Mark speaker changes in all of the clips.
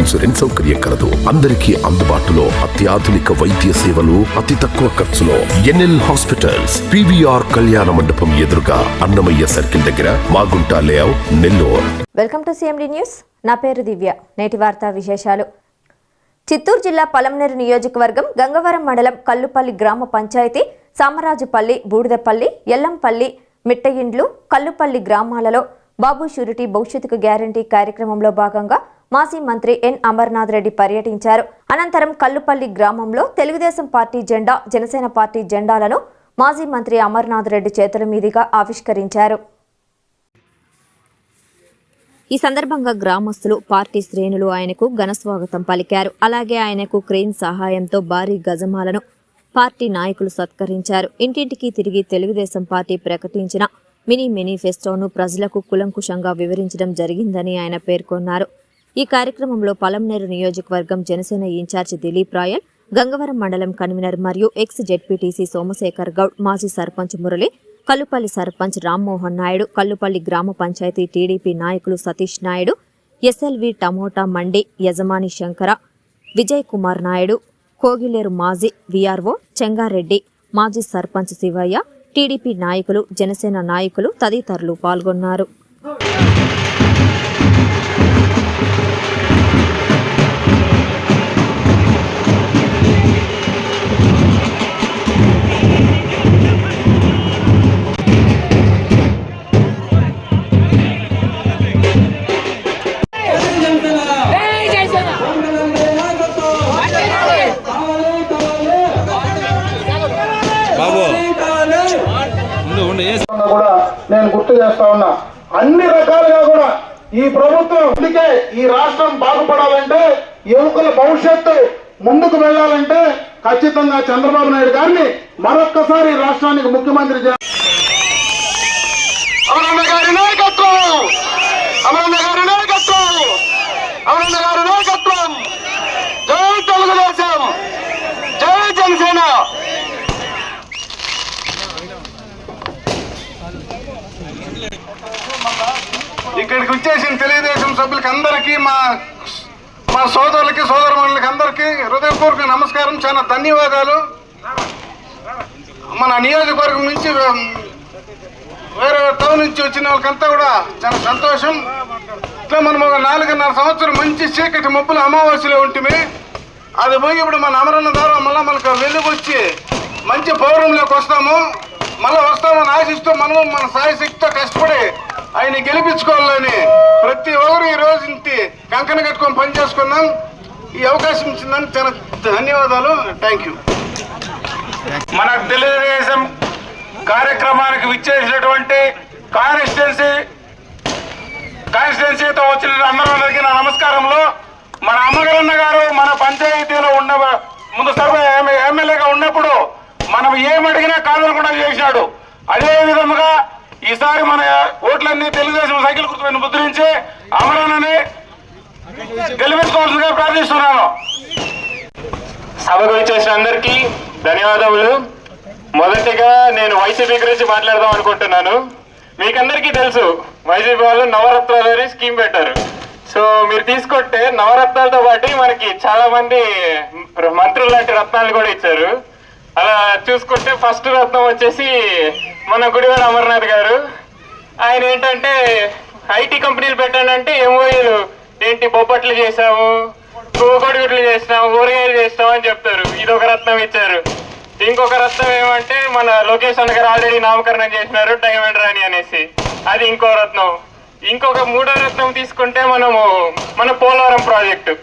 Speaker 1: Insurance సౌకర్యం కలదు. అందరికీ అందుబాటులో అత్యాధునిక వైద్య సేవలు అతి తక్కువ ఖర్చులో ఎన్ఎల్ హాస్పిటల్స్ పివిఆర్ కళ్యాణ మండపం ఎదురుగా అన్నమయ్య సర్కిల్ దగ్గర Magunta layout Nellore.
Speaker 2: Welcome to CMD news. నా పేరు దివ్య. నేటి వార్తా విశేషాలు. చిత్తూరు జిల్లా పలమనేరు నియోజకవర్గం గంగవరం మండలం కల్లుపల్లి గ్రామ పంచాయతీ సామరాజుపల్లి బూడిదపల్లి ఎల్లంపల్లి మిట్టయిండ్లు కల్లుపల్లి గ్రామాలలో బాబు షూరిటీ భవిష్యత్తుకు గ్యారంటీ కార్యక్రమంలో భాగంగా మాజీ మంత్రి ఎన్. అమర్నాథ్ రెడ్డి పర్యటించారు. అనంతరం కల్లుపల్లి గ్రామంలో తెలుగుదేశం పార్టీ జెండా జనసేన పార్టీ జెండాలను మాజీ మంత్రి అమర్నాథ్ రెడ్డి చేతుల మీదుగా ఆవిష్కరించారు. ఈ సందర్భంగా గ్రామస్తులు పార్టీ శ్రేణులు ఆయనకు ఘనస్వాగతం పలికారు. అలాగే ఆయనకు క్రెయిన్ సహాయంతో భారీ గజమాలను పార్టీ నాయకులు సత్కరించారు. ఇంటింటికి తిరిగి తెలుగుదేశం పార్టీ ప్రకటించిన మినీ మేనిఫెస్టోను ప్రజలకు కులంకుశంగా వివరించడం జరిగిందని ఆయన పేర్కొన్నారు. ఈ కార్యక్రమంలో పలంనేరు నియోజకవర్గం జనసేన ఇన్ఛార్జి దిలీప్ రాయల్ గంగవరం మండలం కన్వీనర్ మరియు ఎక్స్ జెడ్పీటీసీ సోమశేఖర్ గౌడ్ మాజీ సర్పంచ్ మురళి కల్లుపల్లి సర్పంచ్ రామ్మోహన్ నాయుడు కల్లుపల్లి గ్రామ పంచాయతీ టీడీపీ నాయకులు సతీష్ నాయుడు ఎస్ఎల్వి టమోటా మండి యజమాని శంకర విజయ్ కుమార్ నాయుడు కోగిలేరు మాజీ విఆర్ఓ చెంగారెడ్డి మాజీ సర్పంచ్ శివయ్య టీడీపీ నాయకులు జనసేన నాయకులు తదితరులు పాల్గొన్నారు.
Speaker 3: అన్ని రకాలుగా కూడా ఈ ప్రభుత్వం అందుకే ఈ రాష్ట్రం బాగుపడాలంటే యువకుల భవిష్యత్తు ముందుకు వెళ్ళాలంటే ఖచ్చితంగా చంద్రబాబు నాయుడు గారిని మరొక్కసారి రాష్ట్రానికి ముఖ్యమంత్రి చేయాలి నాయకత్వం అమరన్న గారి నాయకత్వం జై తెలుగుదేశం జై జనసేన ఇక్కడికి వచ్చేసిన తెలుగుదేశం సభ్యులకి అందరికీ మా మా సోదరులకి సోదరులకి అందరికీ హృదయపూర్వక నమస్కారం చాలా ధన్యవాదాలు. మన నియోజకవర్గం నుంచి వేరే టౌన్ నుంచి వచ్చిన వాళ్ళకంతా కూడా చాలా సంతోషం. ఇట్లా మనం ఒక నాలుగున్నర సంవత్సరం మంచి చీకటి మబ్బులు అమావాస్యలో ఉంటుంది అది పోయి ఇప్పుడు మన అమరణ ద్వారా మళ్ళీ మనకు వెలుగు వచ్చి మంచి పౌరంలోకి వస్తాము. మళ్ళీ వస్తామని ఆశిస్తూ మనము మన సాయశక్తితో కష్టపడి ఆయన గెలిపించుకోవాలని ప్రతి ఒక్కరు ఈ రోజు ఇంటి కంకణ కట్టుకొని పని చేసుకున్నాం ఈ అవకాశం ఇచ్చిందని చాలా ధన్యవాదాలు. థ్యాంక్ యూ
Speaker 4: మన తెలుగుదేశం కార్యక్రమానికి విచ్చేసినటువంటి కాన్స్టిట్యున్సీ కాన్స్టిట్యున్సీతో వచ్చిన అందరూ నా నమస్కారంలో మన అమ్మగారన్న గారు మన పంచాయతీలో ఉన్న ముందు సర్వ ఏమడిగినా కాదనకుండా చేసినాడు అదే విధముగా ఈసారి మన ఓట్లన్నీ తెలుగుదేశం సైకిల్ గుర్తుపైన ముద్రించి అమరానని గెలిపించుకోవాల్సిందిగా ప్రార్థిస్తున్నాను. సభకు వచ్చేసిన అందరికీ ధన్యవాదములు. మొదటిగా నేను వైసీపీ గురించి మాట్లాడదాం అనుకుంటున్నాను. మీకందరికీ తెలుసు వైసీపీ వాళ్ళు నవరత్నాలు అనే స్కీమ్ పెట్టారు. సో మీరు తీసుకుంటే నవరత్నాలతో పాటు మనకి చాలా మంది మంత్రులు లాంటి రత్నాలు కూడా ఇచ్చారు. అలా చూసుకుంటే ఫస్ట్ రత్నం వచ్చేసి మన గుడివాడ అమర్నాథ్ గారు. ఆయన ఏంటంటే ఐటీ కంపెనీలు పెట్టానంటే ఎంఓఏలు ఏంటి బొబ్బట్లు చేసాము కోడిగుడ్లు చేసినాము ఊరగాయలు చేసినాము అని చెప్తారు. ఇది ఒక రత్నం ఇచ్చారు. ఇంకొక రత్నం ఏమంటే మన లోకేష్ అన్న గారు ఆల్రెడీ నామకరణం చేసినారు డైమండ్ రాణి అనేసి. అది ఇంకో రత్నం. ఇంకొక మూడో రత్నం తీసుకుంటే మనము మన పోలవరం ప్రాజెక్టు.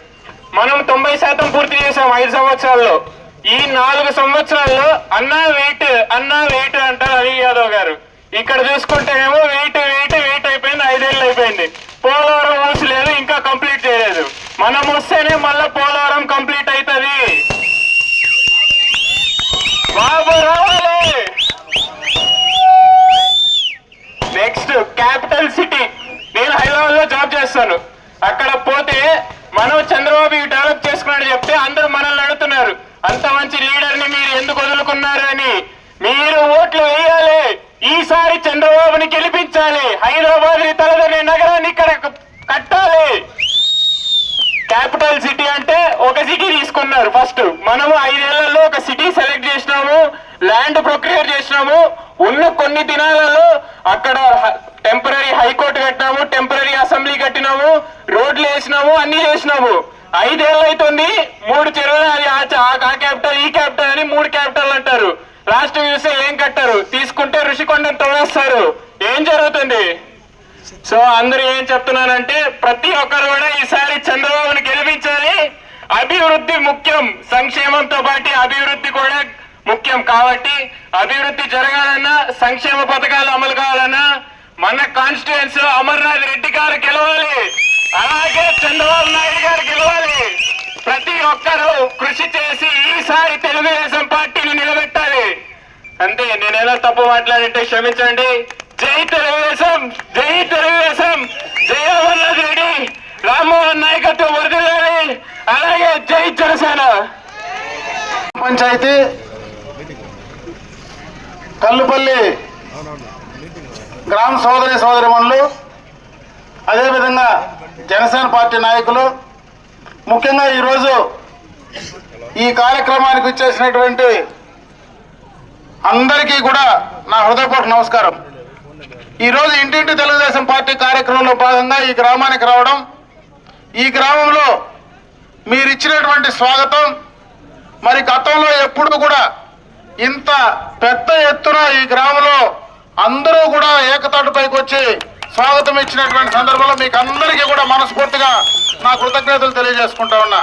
Speaker 4: మనం తొంభై శాతం పూర్తి చేసాం ఐదు సంవత్సరాల్లో. ఈ నాలుగు సంవత్సరాల్లో అన్నా వెయిట్ అన్నా వెయిట్ అంటారు అవి యాదవ్ గారు. ఇక్కడ చూసుకుంటేనేమో వెయిట్ వెయిట్ వెయిట్ అయిపోయింది ఐదేళ్ళు అయిపోయింది. పోలవరం మూసలేదు ఇంకా కంప్లీట్ చేయలేదు. మనం వస్తేనే మళ్ళా పోలవరం కంప్లీట్ అవుతుంది బాబు రావాలి. నెక్స్ట్ క్యాపిటల్ సిటీ నేను హైదరాబాద్లో జాబ్ చేస్తాను అక్కడ పోతే మనం చంద్రబాబు ఇవి డెవలప్ చేసుకున్నాడు చెప్తే అందరూ మనల్ని అడుగుతున్నారు అంత మంచి లీడర్ని మీరు ఎందుకు వదులుకున్నారు అని మీరు ఓట్లు వేయాలి ఈసారి చంద్రబాబుని గెలిపించాలి. హైదరాబాద్ని తలదనే నగరాన్ని ఇక్కడ కట్టాలి. క్యాపిటల్ సిటీ అంటే ఒక సిటీ తీసుకున్నారు ఫస్ట్. మనము ఐదేళ్ళలో ఒక సిటీ సెలెక్ట్ చేసినాము ల్యాండ్ ప్రొక్రియర్ చేసినాము. ఉన్న కొన్ని దినాలలో అక్కడ టెంపరీ హైకోర్టు కట్టినాము టెంపరీ అసెంబ్లీ కట్టినాము రోడ్లు వేసినాము అన్ని చేసినాము. ఐదేళ్ళు అవుతుంది మూడు చెరువులు అది ఆ క్యాపిటల్ ఈ క్యాపిటల్ అని మూడు క్యాపిటల్ అంటారు. రాష్ట్రం చూస్తే సో అందరూ ఏం చెప్తున్నానంటే ప్రతి ఒక్కరు కూడా ఈసారి చంద్రబాబుని గెలిపించాలి. అభివృద్ధి ముఖ్యం. సంక్షేమంతో పాటు అభివృద్ధి కూడా ముఖ్యం. కాబట్టి అభివృద్ధి జరగాలన్నా సంక్షేమ పథకాలు అమలు కావాలన్నా మన కాన్స్టిట్యుయెన్స్ అమర్నాథ్ రెడ్డి గారు గెలవాలి. అలాగే చంద్రబాబు నాయుడు గారు గెలవాలి. ప్రతి ఒక్కరూ కృషి చేసి ఈసారి తెలుగుదేశం పార్టీని నిలబెట్టాలి. అంతే నేనేదో తప్పు మాట్లాడితే క్షమించండి. జై తెలుగుదేశం జై తెలుగుదేశం జై అమర్నాథ్ రెడ్డి రామ్మోహన్ నాయకత్వం వరదలాలి అలాగే జై జనసేన.
Speaker 3: పంచాయతీ కల్లుపల్లి గ్రామ సోదరి సోదరిమణులు అదేవిధంగా జనసేన పార్టీ నాయకులు ముఖ్యంగా ఈరోజు ఈ కార్యక్రమానికి వచ్చేసినటువంటి అందరికీ కూడా నా హృదయపూర్వక నమస్కారం. ఈరోజు ఇంటింటి తెలుగుదేశం పార్టీ కార్యక్రమంలో భాగంగా ఈ గ్రామానికి రావడం ఈ గ్రామంలో మీరు ఇచ్చినటువంటి స్వాగతం. మరి గతంలో ఎప్పుడు కూడా ఇంత పెద్ద ఎత్తున ఈ గ్రామంలో అందరూ కూడా ఏకతాటిపైకి వచ్చి స్వాగతం ఇచ్చినటువంటి సందర్భంలో మీకు అందరికీ కూడా మనస్ఫూర్తిగా నా కృతజ్ఞతలు తెలియజేసుకుంటా ఉన్నా.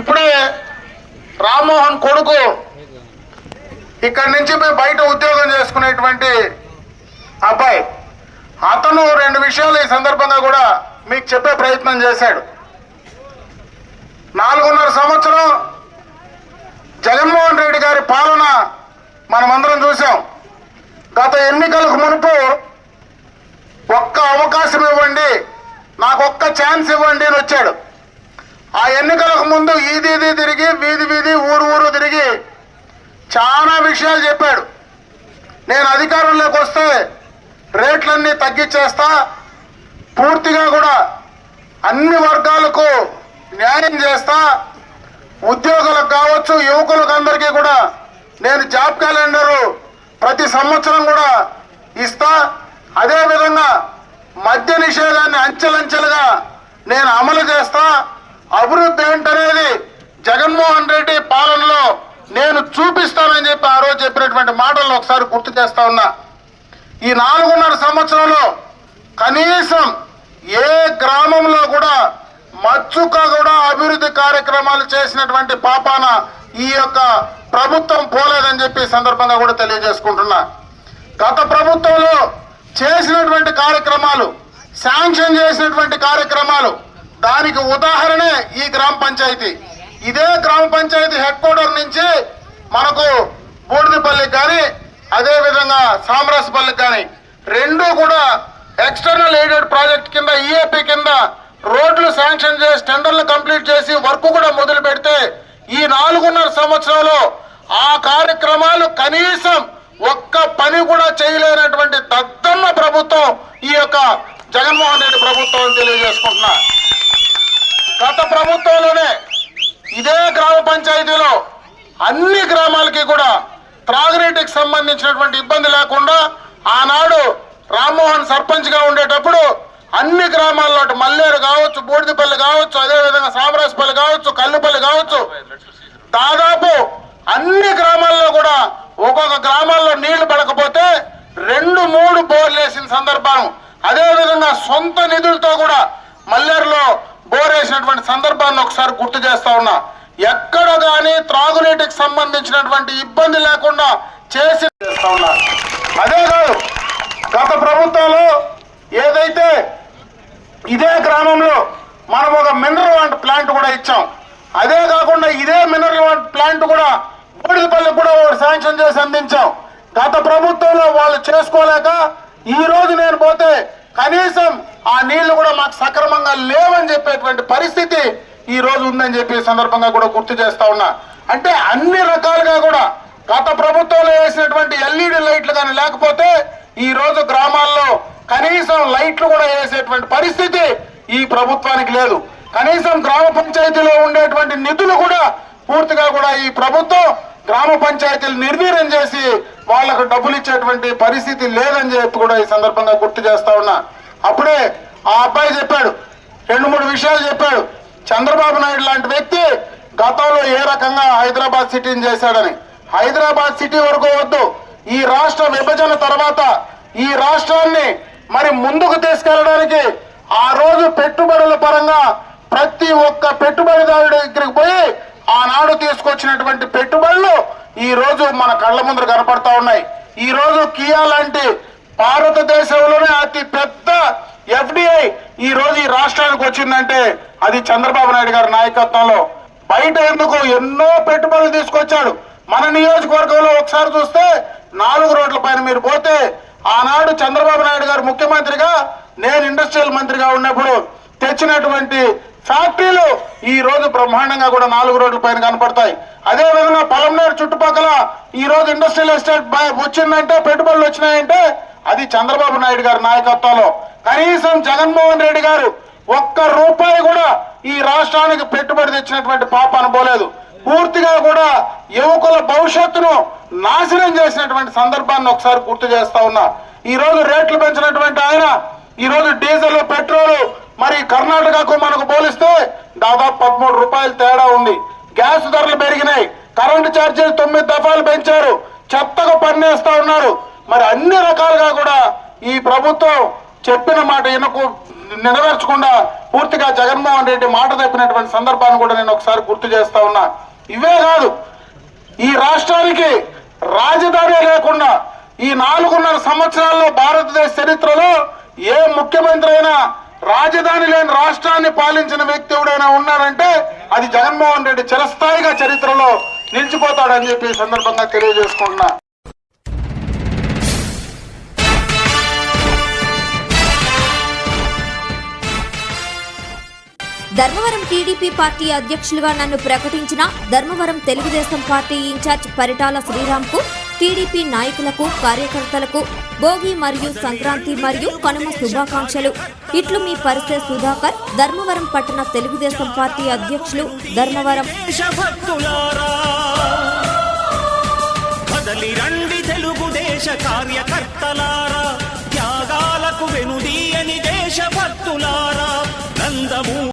Speaker 3: ఇప్పుడే రామ్మోహన్ కొడుకు ఇక్కడి నుంచి మేము బయట ఉద్యోగం చేసుకునేటువంటి అబ్బాయి అతను రెండు విషయాలు ఈ సందర్భంగా కూడా మీకు చెప్పే ప్రయత్నం చేశాడు. నాలుగున్నర సంవత్సరం జగన్మోహన్ రెడ్డి గారి పాలన మనమందరం చూసాం గత ఎన్నికలకు మునుపు ఒక్క అవకాశం ఇవ్వండి నాకు ఒక్క ఛాన్స్ ఇవ్వండి అని వచ్చాడు. ఆ ఎన్నికలకు ముందు ఈది ఇది తిరిగి వీధి వీధి ఊరు ఊరు తిరిగి చాలా విషయాలు చెప్పాడు. నేను అధికారంలోకి వస్తే రేట్లన్నీ తగ్గించేస్తా పూర్తిగా కూడా అన్ని వర్గాలకు న్యాయం చేస్తా. ఉద్యోగులకు కావచ్చు యువకులకు అందరికీ కూడా నేను జాబ్ క్యాలెండరు ప్రతి సంవత్సరం కూడా ఇస్తా. అదేవిధంగా మద్య నిషేధాన్ని అంచెలంచెలుగా నేను అమలు చేస్తా. అభివృద్ధి ఏంటనేది జగన్మోహన్ రెడ్డి పాలనలో నేను చూపిస్తానని చెప్పి ఆ రోజు చెప్పినటువంటి మాటలను ఒకసారి గుర్తు చేస్తా ఉన్నా. ఈ నాలుగున్నర సంవత్సరంలో కనీసం ఏ గ్రామంలో కూడా మచ్చుక కూడా అభివృద్ధి కార్యక్రమాలు చేసినటువంటి పాపాన ఈ యొక్క ప్రభుత్వం పోలేదని చెప్పి సందర్భంగా కూడా తెలియజేసుకుంటున్నా. గత ప్రభుత్వంలో చేసినటువంటి కార్యక్రమాలు శాంక్షన్ చేసినటువంటి కార్యక్రమాలు దానికి ఉదాహరణే ఈ గ్రామ పంచాయతీ. ఇదే గ్రామ పంచాయతీ హెడ్ క్వార్టర్ నుంచి మనకు బూడిదపల్లికి కానీ అదే విధంగా కానీ రెండు కూడా ఎక్స్టర్నల్ ఎయిడెడ్ ప్రాజెక్ట్ కింద ఈఏపీ కింద రోడ్లు శాంక్షన్ చేసి టెండర్లు కంప్లీట్ చేసి వర్క్ కూడా మొదలు పెడితే ఈ నాలుగున్నర సంవత్సరంలో ఆ కార్యక్రమాలు కనీసం ఒక్క పని కూడా చేయలేనటువంటి దద్దమ్మ ప్రభుత్వం ఈ యొక్క జగన్మోహన్ రెడ్డి ప్రభుత్వం అని తెలియజేసుకుంటున్నా. గత ప్రభుత్వంలోనే ఇదే గ్రామ పంచాయతీలో అన్ని గ్రామాలకి కూడా త్రాగునీటికి సంబంధించినటువంటి ఇబ్బంది లేకుండా ఆనాడు రామ్మోహన్ సర్పంచ్గా ఉండేటప్పుడు అన్ని గ్రామాల్లో మల్లేరు కావచ్చు బూడిదపల్లి కావచ్చు అదేవిధంగా సామరాజపల్లి కావచ్చు కల్లుపల్లి కావచ్చు దాదాపు అన్ని గ్రామాల్లో కూడా ఒక్కొక్క గ్రామాల్లో నీళ్ళు పడకపోతే రెండు మూడు బోర్లు వేసిన సందర్భం. అదేవిధంగా సొంత నిధులతో కూడా మల్లేరులో బోర్ వేసినటువంటి సందర్భాన్ని ఒకసారి గుర్తు చేస్తా ఉన్నా. ఎక్కడ కానీ త్రాగునీటికి సంబంధించినటువంటి ఇబ్బంది లేకుండా చేసి చేస్తా అదే కాదు గత ప్రభుత్వంలో ఏదైతే ఇదే గ్రామంలో మనం ఒక మినరల్ వాటర్ ప్లాంట్ కూడా ఇచ్చాం. అదే కాకుండా ఇదే మినరల్ వాటర్ ప్లాంట్ కూడా బూడిదపల్లికి కూడా ఒకటి శాంక్షన్ చేసి అందించాం. గత ప్రభుత్వంలో వాళ్ళు చేసుకోలేక ఈ రోజు నేను పోతే కనీసం ఆ నీళ్ళు కూడా మాకు సక్రమంగా లేవని చెప్పేటువంటి పరిస్థితి ఈ రోజు ఉందని చెప్పి ఈ సందర్భంగా కూడా గుర్తు చేస్తా ఉన్నా. అంటే అన్ని రకాలుగా కూడా గత ప్రభుత్వంలో వేసినటువంటి ఎల్ఈడి లైట్లు కానీ లేకపోతే ఈ రోజు గ్రామాల్లో కనీసం లైట్లు కూడా వేసేటువంటి పరిస్థితి ఈ ప్రభుత్వానికి లేదు. కనీసం గ్రామ పంచాయతీలో ఉండేటువంటి నిధులు కూడా పూర్తిగా కూడా ఈ ప్రభుత్వం గ్రామ పంచాయతీలు నిర్వీర్యం చేసి వాళ్ళకు డబ్బులు ఇచ్చేటువంటి పరిస్థితి లేదని చెప్పి కూడా ఈ సందర్భంగా గుర్తు చేస్తా ఉన్నా. అప్పుడే ఆ అబ్బాయి చెప్పాడు రెండు మూడు విషయాలు చెప్పాడు. చంద్రబాబు నాయుడు లాంటి వ్యక్తి గతంలో ఏ రకంగా హైదరాబాద్ సిటీని చేశాడని? హైదరాబాద్ సిటీ వరకు వద్దు. ఈ రాష్ట్ర విభజన తర్వాత ఈ రాష్ట్రాన్ని మరి ముందుకు తీసుకెళ్ళడానికి ఆ రోజు పెట్టుబడుల పరంగా ప్రతి ఒక్క పెట్టుబడిదారుడి దగ్గరికి పోయి ఆనాడు తీసుకొచ్చినటువంటి పెట్టుబడులు ఈ రోజు మన కళ్ళ ముందర కనపడతా ఉన్నాయి. ఈ రోజు కియా లాంటి భారతదేశంలోనే అతి పెద్ద ఎఫ్డిఐ ఈ రోజు ఎందుకు వచ్చిందంటే అది చంద్రబాబు నాయుడు గారి నాయకత్వంలో. బయట ఎందుకు ఎన్నో పెట్టుబడులు తీసుకొచ్చాడు. మన నియోజకవర్గంలో ఒకసారి చూస్తే నాలుగు రోడ్ల పైన మీరు పోతే ఆనాడు చంద్రబాబు నాయుడు గారు ముఖ్యమంత్రిగా నేను ఇండస్ట్రియల్ మంత్రిగా ఉన్నప్పుడు తెచ్చినటువంటి ఫ్యాక్టరీలు ఈ రోజు బ్రహ్మాండంగా కూడా నాలుగు రోడ్ల పైన కనపడతాయి. అదే విధంగా పొలంనేరు చుట్టుపక్కల ఈ రోజు ఇండస్ట్రియల్ ఎస్టేట్ వచ్చిందంటే పెట్టుబడులు వచ్చినాయంటే అది చంద్రబాబు నాయుడు గారి నాయకత్వంలో. కనీసం జగన్మోహన్ రెడ్డి గారు ఒక్క రూపాయి కూడా ఈ రాష్ట్రానికి పెట్టుబడి తెచ్చినటువంటి పాప అనుకోలేదు పూర్తిగా కూడా యువకుల భవిష్యత్తును నాశనం చేసినటువంటి సందర్భాన్ని ఒకసారి గుర్తు చేస్తా ఉన్నా. ఈ రోజు రేట్లు పెంచినటువంటి ఆయన ఈ రోజు డీజిల్ పెట్రోల్ మరి కర్ణాటకకు మనకు పోలిస్తే దాదాపు పదమూడు రూపాయలు తేడా ఉంది. గ్యాస్ ధరలు పెరిగినాయి. కరెంటు ఛార్జీలు తొమ్మిది దఫాలు పెంచారు. చెత్తగా పన్నేస్తా ఉన్నారు. మరి అన్ని రకాలుగా కూడా ఈ ప్రభుత్వం చెప్పిన మాట ఈయనకు నెరవేర్చకుండా పూర్తిగా జగన్మోహన్ రెడ్డి మాట తప్పినటువంటి సందర్భాన్ని కూడా నేను ఒకసారి గుర్తు చేస్తా ఉన్నా. ఇవే కాదు ఈ రాష్ట్రానికి రాజధాని లేకుండా ఈ నాలుగున్నర సంవత్సరాల్లో భారతదేశ చరిత్రలో ఏ ముఖ్యమంత్రి అయినా రాజధాని లేని రాష్ట్రాన్ని పాలించిన వ్యక్తి ఎవడైనా ఉన్నారంటే అది జగన్మోహన్ రెడ్డి చిరస్థాయిగా చరిత్రలో నిలిచిపోతాడని చెప్పి సందర్భంగా తెలియజేసుకుంటున్నా.
Speaker 2: ధర్మవరం టీడీపీ పార్టీ అధ్యక్షులుగా నన్ను ప్రకటించిన Dharmavaram Telugu Desam party in charge Paritala శ్రీరామ్కు TDP నాయకులకు కార్యకర్తలకు భోగి మరియు సంక్రాంతి మరియు కనుమ శుభాకాంక్షలు. ఇట్లు మీ పరిసే సుధాకర్ ధర్మవరం పట్టణ తెలుగుదేశం పార్టీ అధ్యక్షులు ధర్మవరం.
Speaker 5: రండి తెలుగుదేశ కార్యకర్తలారా త్యాగాలకు వెనుదీయని దేశభక్తులారా నందము